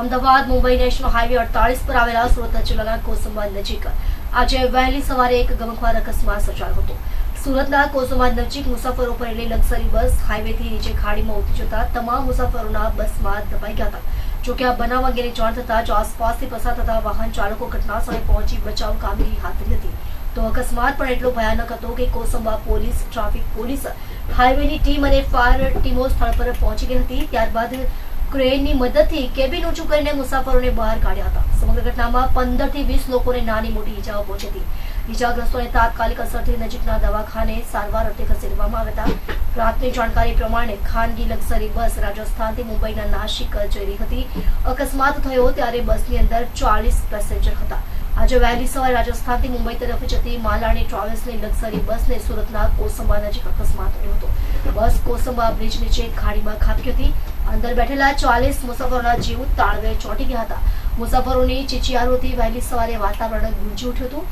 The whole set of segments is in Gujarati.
અમદાવાદ, મુંબઈ, નેશનલ હાઈવે અડતાલીસ પર આવેલા સુરત જિલ્લાના કોસંબા નજીક. આજે વહેલી સવારે એક ગમખવાર અકસ્માત સર્જાયો હતો. સુરતના કોસંબા નજીક મુસાફરો ભરેલી લક્ઝરી બસ હાઈવેથી નીચે ખાડીમાં ઉતરી જતા તમામ મુસાફરોના બસમાં દબાઈ ગયા હતા. જોકે આ બનાવ અંગેની જાણ થતાં જ આસપાસથી પસાર થતા વાહન ચાલકો ઘટના સ્થળે પહોંચી બચાવ કામગીરી હાથ ધરી હતી. તો અકસ્માત પણ એટલો ભયાનક હતો કે કોસંબા પોલીસ, ટ્રાફિક પોલીસ, હાઈવેની ટીમ અને ફાયર ટીમો સ્થળ પર પહોંચી ગઈ હતી. ત્યારબાદ ક્રેનની મદદથી કેબિન ઊંચું કરીને મુસાફરોને બહાર કાઢ્યા હતા. સમગ્ર ઘટનામાં પંદરથી વીસ લોકોને નાની મોટી ઈજાઓ પહોંચી હતી. ઈજાગ્રસ્તોને તાત્કાલિક અસરથી નજીકના દવાખાને સારવાર અર્થે ખસેડવામાં આવ્યા હતા. પ્રાથમિક જાણકારી પ્રમાણે ખાનગી લક્ઝરી બસ રાજસ્થાનથી મુંબઈના નાસિક જઈ રહી હતી. અકસ્માત થયો ત્યારે બસની અંદર ચાલીસ પેસેન્જર હતા. આજે વહેલી સવારે રાજસ્થાનથી મુંબઈ તરફ જતી માલાણી ટ્રાવેલ્સની લક્ઝરી બસને સુરતના કોસંબા નજીક અકસ્માત થયો હતો. બસ કોસંબા બ્રિજ નીચે ખાડીમાં ખાબકી હતી. અંદર બેઠેલા ચાલીસ મુસાફરોના જીવ તાળવે ચોંટી ગયા હતા. મુસાફરોની ચીચિયારોથી વહેલી સવારે વાતાવરણ ગુંજી ઉઠ્યું હતું.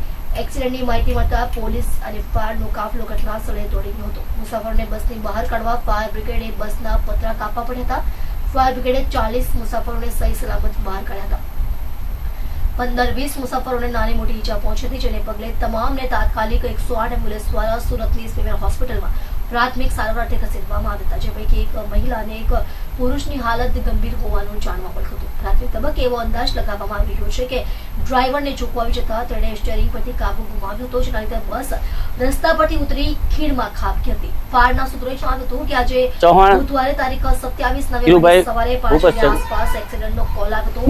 એક્સિડન્ટની માહિતી મળતા પોલીસ અને ફાયરનો કાફલો ઘટના દોડી ગયો હતો. મુસાફરોને બસની બહાર કાઢવા ફાયર બ્રિગેડે બસના પતરા કાપવા પડ્યા હતા. ફાયર બ્રિગેડે ચાલીસ મુસાફરોને સહી સલામત બહાર કાઢ્યા હતા. પંદર વીસ મુસાફરોને નાની મોટી ઈજા પહોંચી હતી, જેને પગલે તમામને તાત્કાલિક એકસો આઠ એમ્બ્યુલન્સ દ્વારા સુરતની સિવિલ હોસ્પિટલમાં પ્રાથમિક સારવાર અર્થે ખસેડવામાં આવ્યા હતા, જે પૈકી એક મહિલા અને એક પુરુષની હાલત ગંભીર હોવાનું જાણવા મળ્યું હતું. તબક્કે એવો અંદાજ લગાવવામાં આવી રહ્યો છે કે ડ્રાઈવરને ચૂકવાવી જતા તેણે સ્ટેરિંગ પરથી કાબુ ગુમાવ્યો હતો જેના લીધે બસ રસ્તા પરથી ઉતરી ખીણમાં ખાબકી હતી. ફાયરના સૂત્રોએ જણાવ્યું હતું કે આજે બુધવારે તારીખ સત્યાવીસ નવેમ્બર સવારે પાંચ આસપાસ એક્સિડન્ટનો કોલ આવ્યો હતો.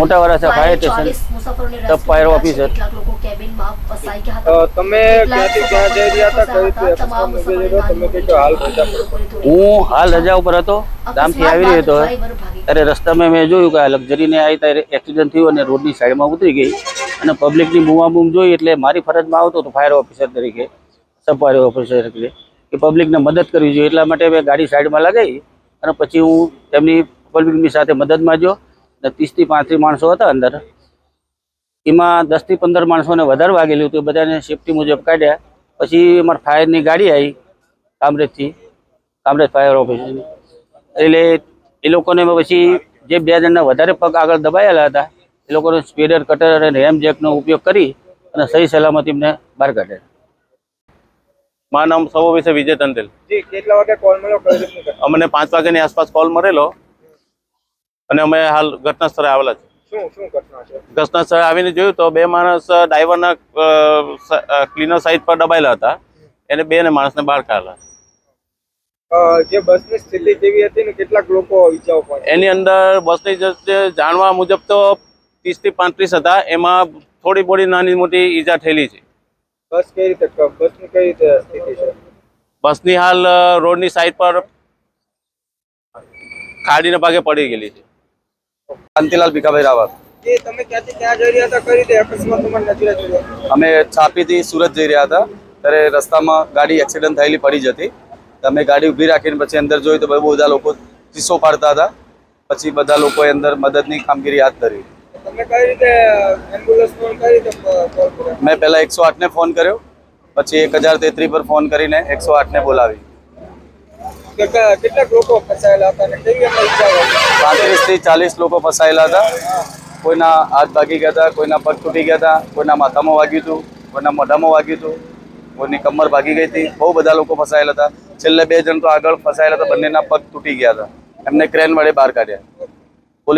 40 મુસાફરોને ફાયર ઓફિસર. કેટલાક લોકો કેબિનમાં ફસાઈ ગયા હતા. તમે ક્યાંથી ક્યાં જઈ રહ્યા હતા કઈ રીતે તમામ હું હાલ રજા ઉપર હતો ગામથી આવી રહ્યો હતો. ત્યારે રસ્તામાં મેં જોયું કે આ લક્ઝરીને આવી ત્યારે એક્સિડન્ટ થયું અને રોડની સાઈડમાં ઉતરી ગઈ અને પબ્લિકની બૂમાબૂમ જોઈ એટલે મારી ફરજમાં આવતો હતો ફાયર ઓફિસર તરીકે સબ ફાયર ઓફિસર તરીકે, કે પબ્લિકને મદદ કરવી જોઈએ. એટલા માટે મેં ગાડી સાઈડમાં લગાવી અને પછી હું તેમની પબ્લિકની સાથે મદદમાં જો અને ત્રીસથી પાંત્રીસ માણસો હતા અંદર. એમાં દસથી પંદર માણસોને વધારે વાગેલું હતું. બધાને સેફટી મુજબ કાઢ્યા. પછી અમારા ફાયરની ગાડી આવી કામરેજથી, કામરેજ ફાયર ઓફિસની એટલે એ લોકોને પછી જે બે જણના વધારે પગ આગળ દબાયેલા હતા એ લોકોને સ્પીડર કટર અને રેમ જેકનો ઉપયોગ કરી અને સહી સલામત એમને બહાર કાઢ્યા. મારું નામ સૌ વિશે વિજય તંદેલ કેટલા વાગે કોલ મળ્યો? કઈ રીતની ઘટના? અમને પાંચ વાગ્યાની આસપાસ કોલ મળેલો અને અમે હાલ ઘટના સ્થળે આવેલા છે શું શું ઘટના છે? ઘટના સ્થળે આવીને જોયું તો બે માણસ ડ્રાઈવરના ક્લીનર સાઈડ પર દબાયેલા હતા. એને બે ને માણસને બહાર કાઢેલા જે બસની સ્થિતિ કેવી હતી ને કેટલાક લોકો ઈજાઓ પહોંચી. એની અંદર બસની જાણવા મુજબ તો ત્રીસથી પાંત્રીસ હતા. એમાં થોડી બોડી નાની મોટી ઈજા થયેલી છે. બસ કઈ રીતે બસની કઈ રીતે સ્થિતિ છે? બસની હાલ રોડની સાઈડ પર ખાડીના ભાગે પડી ગયેલી છે. કાંતિલાલ ભીખાભાઈ રાવત. અમે તમે ક્યાંથી ક્યાં જઈ રહ્યા હતા? કઈ રીતે અકસ્માત તમારી નજરે જોયો? અમે છાપીથી સુરત જઈ રહ્યા હતા. ત્યારે રસ્તામાં ગાડી એક્સિડન્ટ થયેલી પડી જતી. અમે ગાડી ઊભી રાખીને પછી અંદર જોયું તો બહુ બધા લોકો ચીસો પાડતા હતા. પછી બધા લોકોએ અંદર મદદની કામગીરી હાથ ધરી તમે મેં પહેલાં એકસો આઠને ફોન કર્યો પછી એક હજાર તેત્રીસ પર ફોન કરીને એકસો આઠને બોલાવી? પાંત્રીસથી ચાલીસ લોકો ફસાયેલા હતા. કોઈના હાથ ભાગી ગયા હતા કોઈના પગ તૂટી ગયા હતા કોઈના માથામાં વાગ્યું હતું કોઈના મોઢામાં વાગ્યું હતું કોઈની કમર ભાગી ગઈ હતી. બહુ બધા લોકો ફસાયેલા હતા. છેલ્લે બે જણ તો આગળ ફસાયેલા હતા બંનેના પગ તૂટી ગયા હતા. એમને ક્રેન વડે બહાર કાઢ્યા.